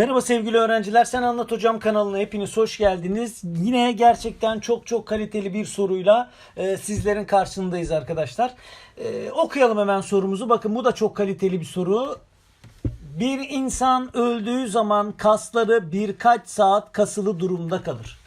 Merhaba sevgili öğrenciler. Sen Anlat Hocam kanalına hepiniz hoş geldiniz. Yine gerçekten çok çok kaliteli bir soruyla e, sizlerin karşısındayız arkadaşlar. E, okuyalım hemen sorumuzu. Bakın bu da çok kaliteli bir soru. Bir insan öldüğü zaman kasları birkaç saat kasılı durumda kalır.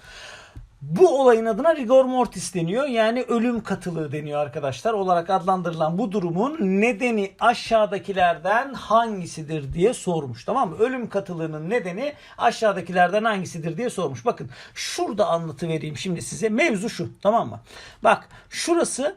Bu olayın adına rigor mortis deniyor. Yani ölüm katılığı deniyor arkadaşlar. Olarak adlandırılan bu durumun nedeni aşağıdakilerden hangisidir diye sormuş. Tamam mı? Ölüm katılığının nedeni aşağıdakilerden hangisidir diye sormuş. Bakın şurada anlatı vereyim şimdi size. Mevzu şu. Tamam mı? Bak şurası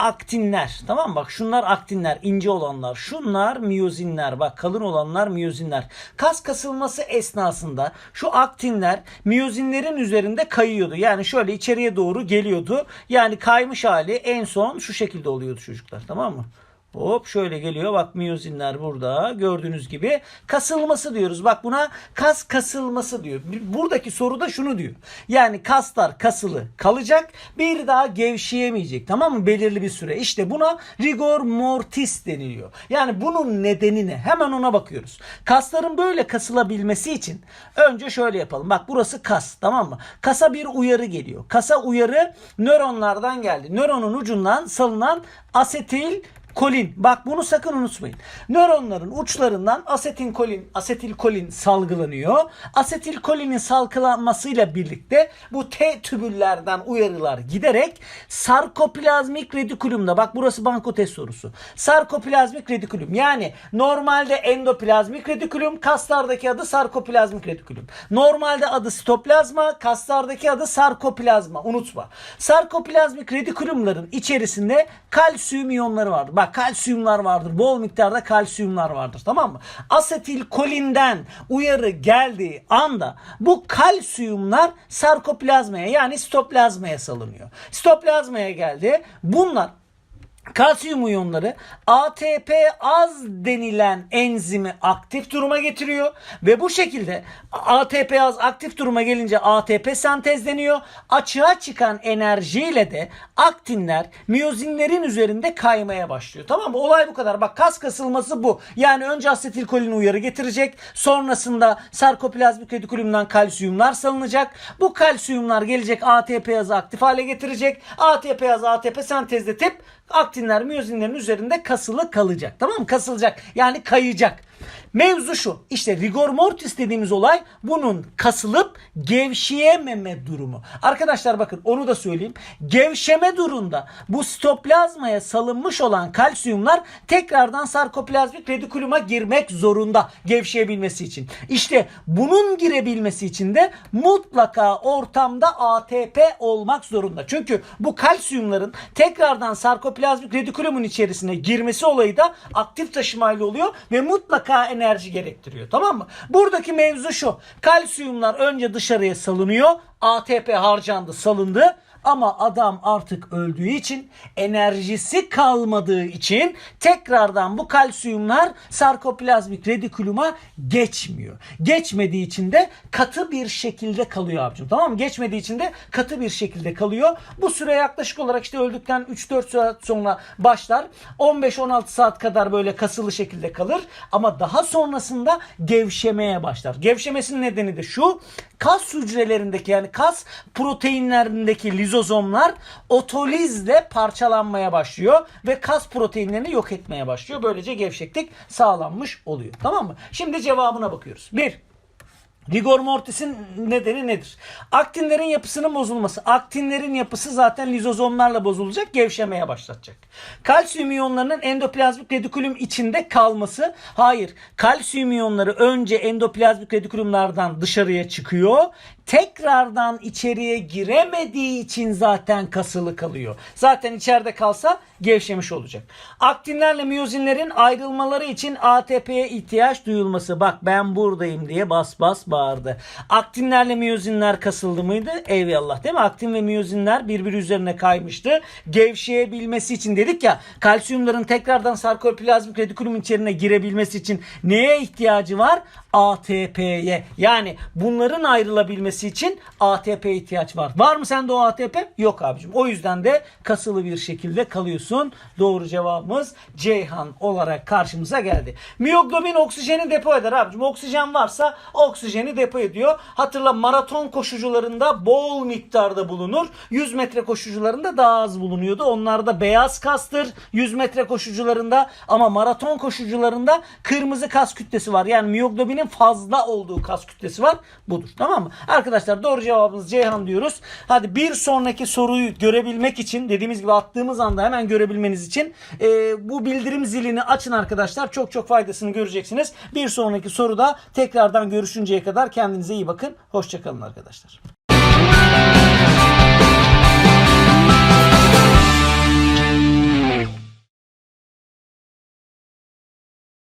aktinler. Tamam? Bak şunlar aktinler, ince olanlar. Şunlar miyozinler. Bak kalın olanlar miyozinler. Kas kasılması esnasında şu aktinler miyozinlerin üzerinde kayıyordu. Yani şöyle içeriye doğru geliyordu. Yani kaymış hali en son şu şekilde oluyordu çocuklar. Tamam mı? Hop şöyle geliyor. Bak miyozinler burada. Gördüğünüz gibi kasılması diyoruz. Bak buna kas kasılması diyor. Buradaki soruda şunu diyor. Yani kaslar kasılı kalacak. Bir daha gevşeyemeyecek. Tamam mı? Belirli bir süre. İşte buna rigor mortis deniliyor. Yani bunun nedeni ne? Hemen ona bakıyoruz. Kasların böyle kasılabilmesi için önce şöyle yapalım. Bak burası kas. Tamam mı? Kasa bir uyarı geliyor. Kasa uyarı nöronlardan geldi. Nöronun ucundan salınan asetil kolin. Bak bunu sakın unutmayın. Nöronların uçlarından asetilkolin, asetilkolin salgılanıyor. Asetilkolinin salgılanmasıyla birlikte bu T tübüllerden uyarılar giderek sarkoplazmik redikulumda bak burası banko test sorusu. Sarkoplazmik redikulum yani normalde endoplazmik redikulum kaslardaki adı sarkoplazmik redikulum. Normalde adı sitoplazma kaslardaki adı sarkoplazma unutma. Sarkoplazmik redikulumların içerisinde kalsiyum iyonları vardır. Bak kalsiyumlar vardır. Bol miktarda kalsiyumlar vardır. Tamam mı? Asetilkolinden uyarı geldiği anda bu kalsiyumlar sarkoplazmaya yani sitoplazmaya salınıyor. Sitoplazmaya geldi. Bunlar Kalsiyum iyonları ATP az denilen enzimi aktif duruma getiriyor ve bu şekilde ATP az aktif duruma gelince ATP sentezleniyor. Açığa çıkan enerjiyle de aktinler miyozinlerin üzerinde kaymaya başlıyor. Tamam mı? Olay bu kadar. Bak kas kasılması bu. Yani önce asetilkolin uyarı getirecek. Sonrasında sarkoplazmik retikulumdan kalsiyumlar salınacak. Bu kalsiyumlar gelecek ATP azı aktif hale getirecek. ATP azı ATP sentezletip aktinler miyozinlerin üzerinde kasılı kalacak. Tamam mı? Kasılacak. Yani kayacak. Mevzu şu. İşte rigor mortis dediğimiz olay bunun kasılıp gevşeyememe durumu. Arkadaşlar bakın onu da söyleyeyim. Gevşeme durumunda bu sitoplazmaya salınmış olan kalsiyumlar tekrardan sarkoplazmik redikuluma girmek zorunda gevşeyebilmesi için. İşte bunun girebilmesi için de mutlaka ortamda ATP olmak zorunda. Çünkü bu kalsiyumların tekrardan sarkoplazmik redikulumun içerisine girmesi olayı da aktif taşımayla oluyor ve mutlaka enerji gerektiriyor. Tamam mı? Buradaki mevzu şu. Kalsiyumlar önce dışarıya salınıyor. ATP harcandı, salındı. Ama adam artık öldüğü için enerjisi kalmadığı için tekrardan bu kalsiyumlar sarkoplazmik redikuluma geçmiyor. Geçmediği için de katı bir şekilde kalıyor abicim. Tamam mı? Geçmediği için de katı bir şekilde kalıyor. Bu süre yaklaşık olarak işte öldükten 3-4 saat sonra başlar. 15-16 saat kadar böyle kasılı şekilde kalır. Ama daha sonrasında gevşemeye başlar. Gevşemesinin nedeni de şu. Kas hücrelerindeki yani kas proteinlerindeki lizozomlar otolizle parçalanmaya başlıyor ve kas proteinlerini yok etmeye başlıyor. Böylece gevşeklik sağlanmış oluyor. Tamam mı? Şimdi cevabına bakıyoruz. 1. Rigor mortis'in nedeni nedir? Aktinlerin yapısının bozulması. Aktinlerin yapısı zaten lizozomlarla bozulacak, gevşemeye başlatacak. Kalsiyum iyonlarının endoplazmik redikulum içinde kalması. Hayır. Kalsiyum iyonları önce endoplazmik redikulumlardan dışarıya çıkıyor. Tekrardan içeriye giremediği için zaten kasılı kalıyor. Zaten içeride kalsa gevşemiş olacak. Aktinlerle miyozinlerin ayrılmaları için ATP'ye ihtiyaç duyulması. Bak ben buradayım diye bas bas bağırdı. Aktinlerle miyozinler kasıldı mıydı? Eyvallah değil mi? Aktin ve miyozinler birbiri üzerine kaymıştı. Gevşeyebilmesi için dedik ya kalsiyumların tekrardan sarkoplazmik redikulumun içerine girebilmesi için neye ihtiyacı var? ATP'ye. Yani bunların ayrılabilmesi için ATP ihtiyaç var. Var mı sende o ATP? Yok abicim. O yüzden de kasılı bir şekilde kalıyorsun. Doğru cevabımız Ceyhan olarak karşımıza geldi. Miyoglobin oksijeni depo eder abicim. Oksijen varsa oksijeni depo ediyor. Hatırla maraton koşucularında bol miktarda bulunur. 100 metre koşucularında daha az bulunuyordu. Onlarda beyaz kastır 100 metre koşucularında ama maraton koşucularında kırmızı kas kütlesi var. Yani miyoglobinin fazla olduğu kas kütlesi var. Budur. Tamam mı? Arkadaşlar doğru cevabımız Ceyhan diyoruz. Hadi bir sonraki soruyu görebilmek için dediğimiz gibi attığımız anda hemen görebilmeniz için e, bu bildirim zilini açın arkadaşlar. Çok çok faydasını göreceksiniz. Bir sonraki soruda tekrardan görüşünceye kadar kendinize iyi bakın. Hoşçakalın arkadaşlar.